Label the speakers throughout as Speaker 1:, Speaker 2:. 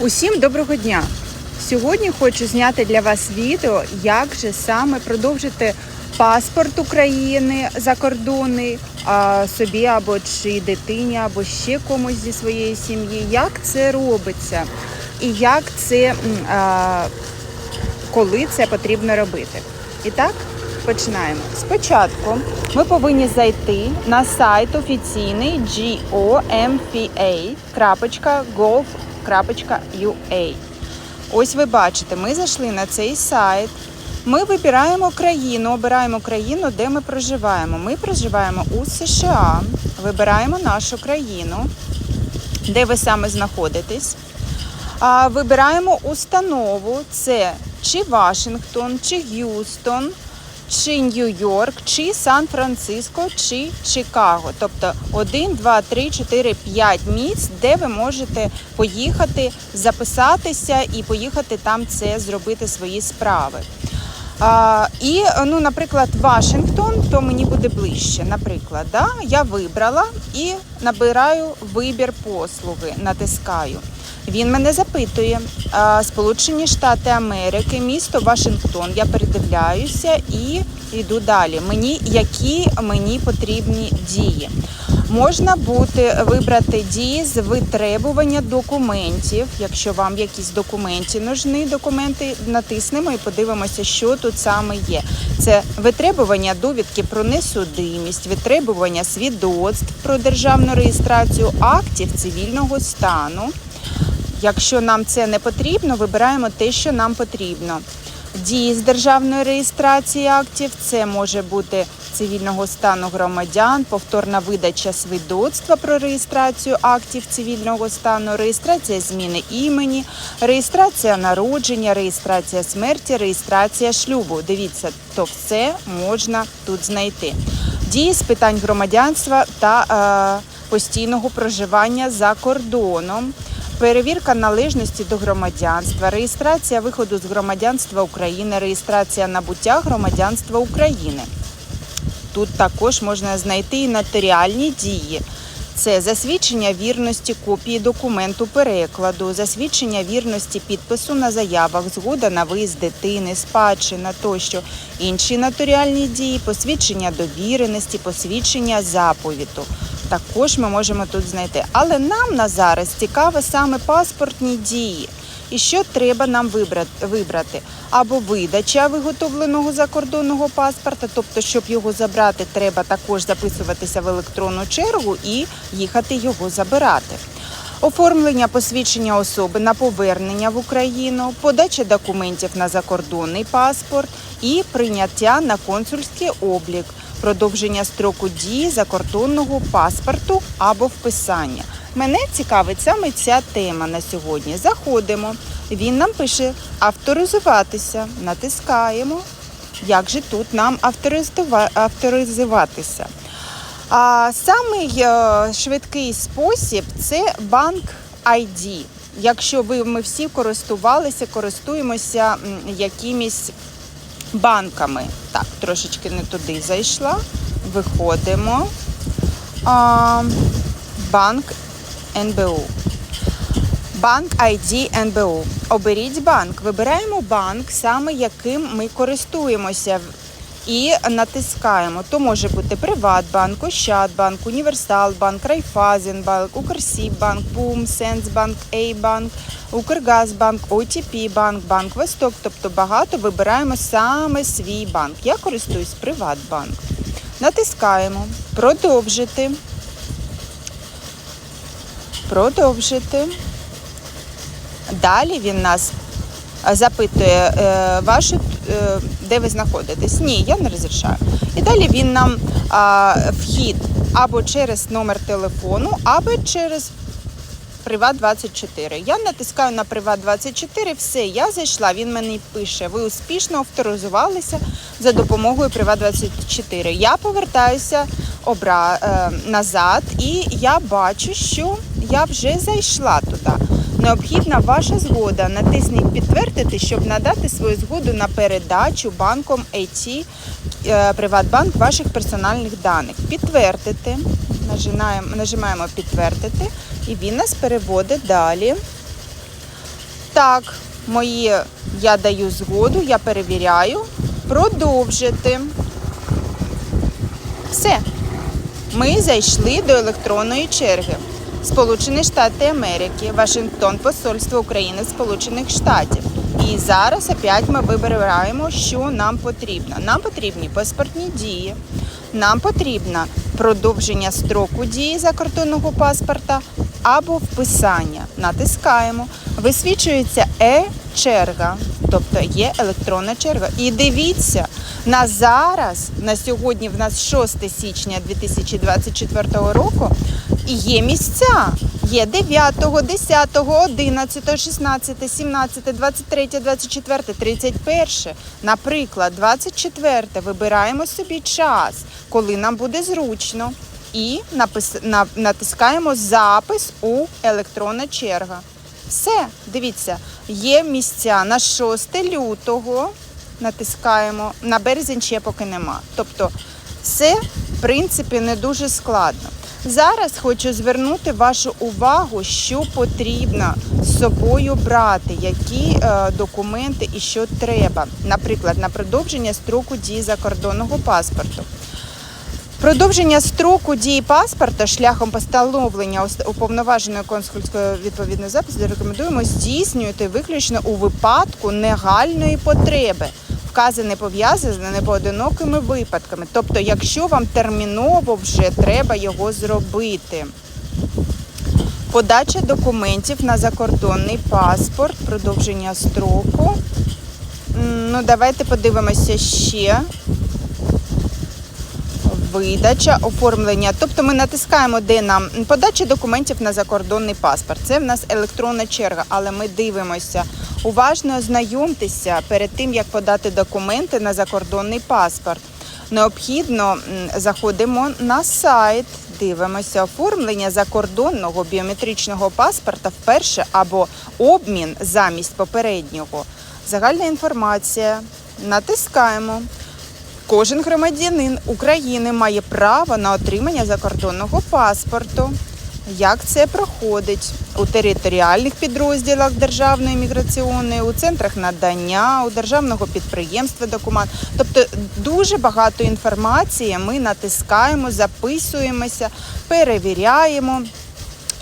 Speaker 1: Усім доброго дня! Сьогодні хочу зняти для вас відео, як же саме продовжити паспорт України закордонний собі або чи дитині, або ще комусь зі своєї сім'ї. Як це робиться і як це а, коли це потрібно робити. І так, починаємо. Спочатку ми повинні зайти на сайт офіційний gomfa.gov.ua. Ось ви бачите, ми зайшли на цей сайт. Ми вибираємо країну, обираємо країну, де ми проживаємо. Ми проживаємо у США, вибираємо нашу країну, де ви саме знаходитесь. Вибираємо установу: це чи Вашингтон, чи Г'юстон, чи Нью-Йорк, чи Сан-Франциско, чи Чикаго. Тобто 1, 2, 3, 4, 5 місць, де ви можете поїхати, записатися і поїхати там це зробити свої справи. А, і, ну, наприклад, Вашингтон, то мені буде ближче. Наприклад, да? я вибрала і набираю вибір послуги, натискаю. Він мене запитує, Сполучені Штати Америки, місто Вашингтон. Я передивляюся і йду далі. Мені які мені потрібні дії. Можна бути вибрати дії з витребування документів. Якщо вам якісь документи нужні, документи натиснемо і подивимося, що тут саме є. Це витребування довідки про несудимість, витребування свідоцтв про державну реєстрацію актів цивільного стану. Якщо нам це не потрібно, вибираємо те, що нам потрібно. Дії з державної реєстрації актів це може бути цивільного стану громадян, повторна видача свідоцтва про реєстрацію актів цивільного стану, реєстрація зміни імені, реєстрація народження, реєстрація смерті, реєстрація шлюбу. Дивіться, то все можна тут знайти. Дії з питань громадянства та е, постійного проживання за кордоном. Перевірка належності до громадянства, реєстрація виходу з громадянства України, реєстрація набуття громадянства України. Тут також можна знайти і нотаріальні дії. Це засвідчення вірності копії документу перекладу, засвідчення вірності підпису на заявах, згода на виїзд дитини, спадщина тощо, інші нотаріальні дії, посвідчення довіреності, посвідчення заповіту. Також ми можемо тут знайти. Але нам на зараз цікаві саме паспортні дії. І що треба нам вибрати? Або видача виготовленого закордонного паспорта, тобто, щоб його забрати, треба також записуватися в електронну чергу і їхати його забирати. Оформлення посвідчення особи на повернення в Україну, подача документів на закордонний паспорт і прийняття на консульський облік, продовження строку дії закордонного паспорту або вписання. Мене цікавить саме ця тема на сьогодні. Заходимо. Він нам пише авторизуватися. Натискаємо. Як же тут нам авторизуватися? А самий е, швидкий спосіб це банк ID. Якщо ви ми всі користувалися, користуємося якимись банками. Так, трошечки не туди зайшла. Виходимо. А, банк НБУ. Банк ID НБУ. Оберіть банк. Вибираємо банк, саме яким ми користуємося. І натискаємо. То може бути Приватбанк, Ощадбанк, Універсалбанк, Райфазенбанк, Укрсіббанк, Бум, Сенсбанк, Ейбанк, Укргазбанк, ОТП банк, Банк Восток. Тобто багато вибираємо саме свій банк. Я користуюсь Приватбанк. Натискаємо Продовжити. Продовжити. Далі він нас запитує е, вашу, е, де ви знаходитесь. Ні, я не розрішаю. І далі він нам а, вхід або через номер телефону, або через Приват 24. Я натискаю на Приват 24, все, я зайшла. Він мені пише: ви успішно авторизувалися за допомогою Приват 24. Я повертаюся обра... е, назад, і я бачу, що я вже зайшла туди. Необхідна ваша згода. Натисніть підтвердити, щоб надати свою згоду на передачу банком IT е, Приватбанк ваших персональних даних. Підтвердити. Нажимаємо, нажимаємо підтвердити, і він нас переводить далі Так, мої я даю згоду, я перевіряю. Продовжити. Все. Ми зайшли до електронної черги. Сполучені Штати Америки, Вашингтон, Посольство України Сполучених Штатів. І зараз опять ми вибираємо, що нам потрібно. Нам потрібні паспортні дії, нам потрібно продовження строку дії закордонного паспорта або вписання. Натискаємо. Висвічується е-черга, тобто є електронна черга. І дивіться, на зараз, на сьогодні, в нас 6 січня 2024 року, і є місця. Є 9, 10, 11, 16, 17, 23, 24, 31. Наприклад, 24. Вибираємо собі час, коли нам буде зручно. І натискаємо запис у електронна черга. Все, дивіться, є місця на 6 лютого. Натискаємо, на березень ще поки нема. Тобто, все, в принципі, не дуже складно. Зараз хочу звернути вашу увагу, що потрібно з собою брати, які е, документи і що треба. Наприклад, на продовження строку дії закордонного паспорту. Продовження строку дії паспорта шляхом постановлення уповноваженої консульської відповідної запису рекомендуємо здійснювати виключно у випадку негальної потреби. Вказане пов'язані з непоодинокими випадками. Тобто, якщо вам терміново вже треба його зробити. Подача документів на закордонний паспорт, продовження строку. Ну, давайте подивимося ще видача, оформлення. Тобто ми натискаємо, де нам подача документів на закордонний паспорт. Це в нас електронна черга, але ми дивимося. Уважно ознайомтеся перед тим, як подати документи на закордонний паспорт. Необхідно заходимо на сайт, дивимося оформлення закордонного біометричного паспорта вперше або обмін замість попереднього. Загальна інформація. Натискаємо. Кожен громадянин України має право на отримання закордонного паспорту. Як це проходить у територіальних підрозділах Державної міграційної, у центрах надання, у державного підприємства документ. Тобто дуже багато інформації ми натискаємо, записуємося, перевіряємо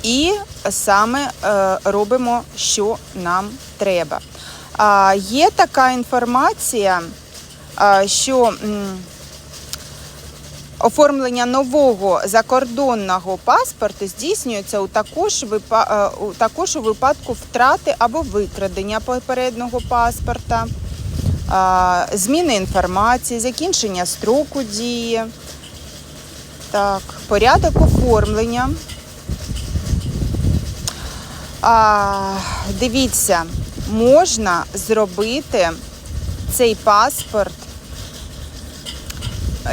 Speaker 1: і саме е, робимо, що нам треба. Є така інформація, що оформлення нового закордонного паспорту здійснюється у також, е, у також у випадку втрати або викрадення попереднього паспорта, зміни інформації, закінчення строку дії. Так, порядок оформлення. А, дивіться, можна зробити цей паспорт.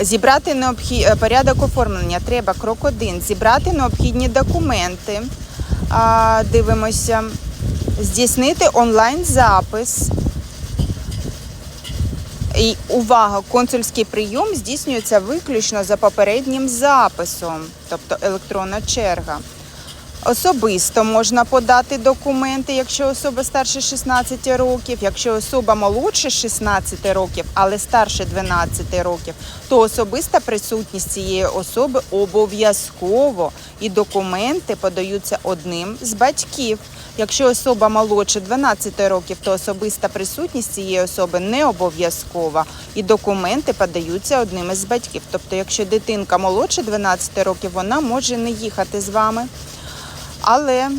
Speaker 1: Зібрати необхід... е, порядок оформлення. Треба крок один. Зібрати необхідні документи. А, дивимося. Здійснити онлайн запис. І увага, консульський прийом здійснюється виключно за попереднім записом, тобто електронна черга. Особисто можна подати документи, якщо особа старше 16 років. Якщо особа молодше 16 років, але старше 12 років, то особиста присутність цієї особи обов'язково і документи подаються одним з батьків. Якщо особа молодше 12 років, то особиста присутність цієї особи не обов'язкова і документи подаються одним із батьків. Тобто, якщо дитинка молодше 12 років, вона може не їхати з вами. Але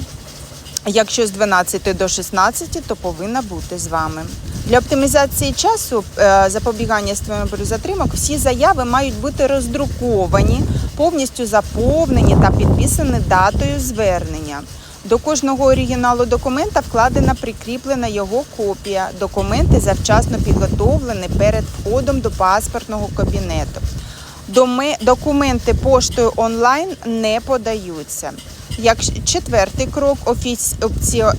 Speaker 1: якщо з 12 до 16, то повинна бути з вами. Для оптимізації часу е, запобігання створення затримок всі заяви мають бути роздруковані, повністю заповнені та підписані датою звернення. До кожного оригіналу документа вкладена прикріплена його копія. Документи завчасно підготовлені перед входом до паспортного кабінету. Документи поштою онлайн не подаються. Як четвертий крок офіс-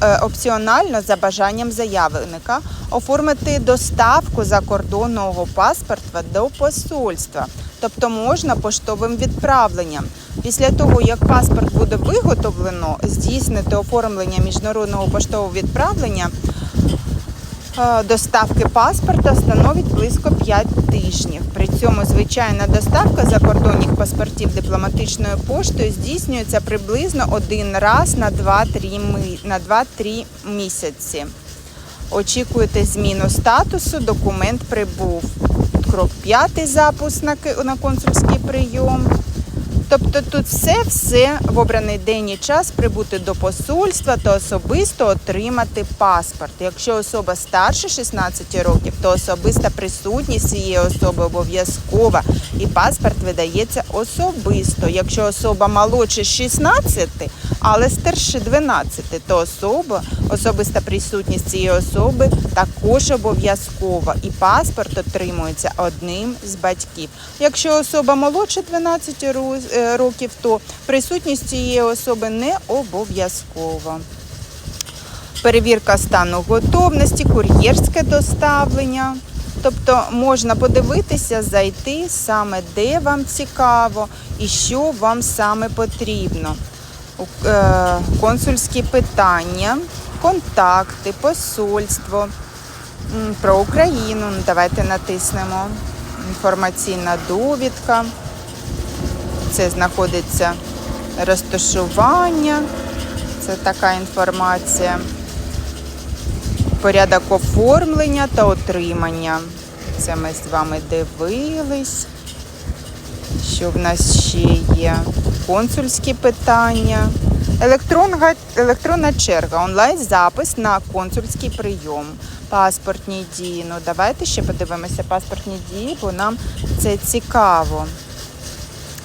Speaker 1: е, опціонально за бажанням заявника оформити доставку закордонного паспорта до посольства, тобто можна поштовим відправленням. Після того, як паспорт буде виготовлено, здійснити оформлення міжнародного поштового відправлення доставки паспорта становить близько 5 тижнів. При цьому звичайна доставка закордонних паспортів дипломатичною поштою здійснюється приблизно один раз на 2-3 ми- на 2-3 місяці. Очікуєте зміну статусу, документ прибув. Крок п'ятий запуск на консульський прийом. Тобто тут все-все в обраний день і час прибути до посольства та особисто отримати паспорт. Якщо особа старше 16 років, то особиста присутність цієї особи обов'язкова і паспорт видається особисто. Якщо особа молодше 16, але старше 12, то особа, особиста присутність цієї особи також обов'язкова і паспорт отримується одним з батьків. Якщо особа молодше 12 ру- е, років, то присутність цієї особи не обов'язкова. Перевірка стану готовності, кур'єрське доставлення. Тобто можна подивитися, зайти саме де вам цікаво і що вам саме потрібно. Е, Консульські питання, контакти, посольство про Україну. Ну, Давайте натиснемо. Інформаційна довідка. Це знаходиться розташування. Це така інформація. Порядок оформлення та отримання. Це ми з вами дивились. Що в нас ще є? Консульські питання. Електронна, електронна черга, онлайн-запис на консульський прийом, паспортні дії. Ну, давайте ще подивимося паспортні дії, бо нам це цікаво.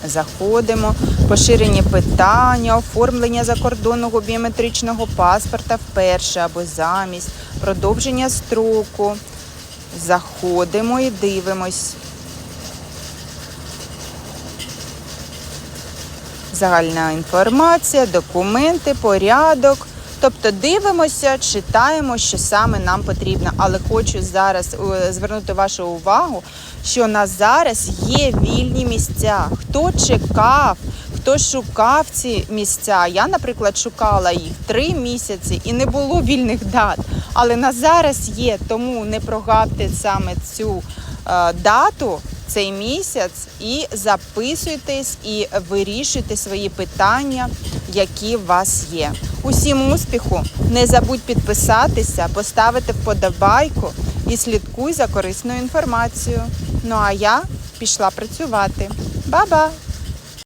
Speaker 1: Заходимо, поширені питання, оформлення закордонного біометричного паспорта вперше або замість, продовження строку. Заходимо і дивимось. Загальна інформація, документи, порядок. Тобто дивимося, читаємо, що саме нам потрібно. Але хочу зараз е, звернути вашу увагу, що у нас зараз є вільні місця. Хто чекав, хто шукав ці місця. Я, наприклад, шукала їх три місяці і не було вільних дат. Але на зараз є, тому не прогавте саме цю е, дату. Цей місяць і записуйтесь і вирішуйте свої питання, які у вас є. Усім успіху! Не забудь підписатися, поставити вподобайку і слідкуй за корисною інформацією. Ну а я пішла працювати. Ба-ба!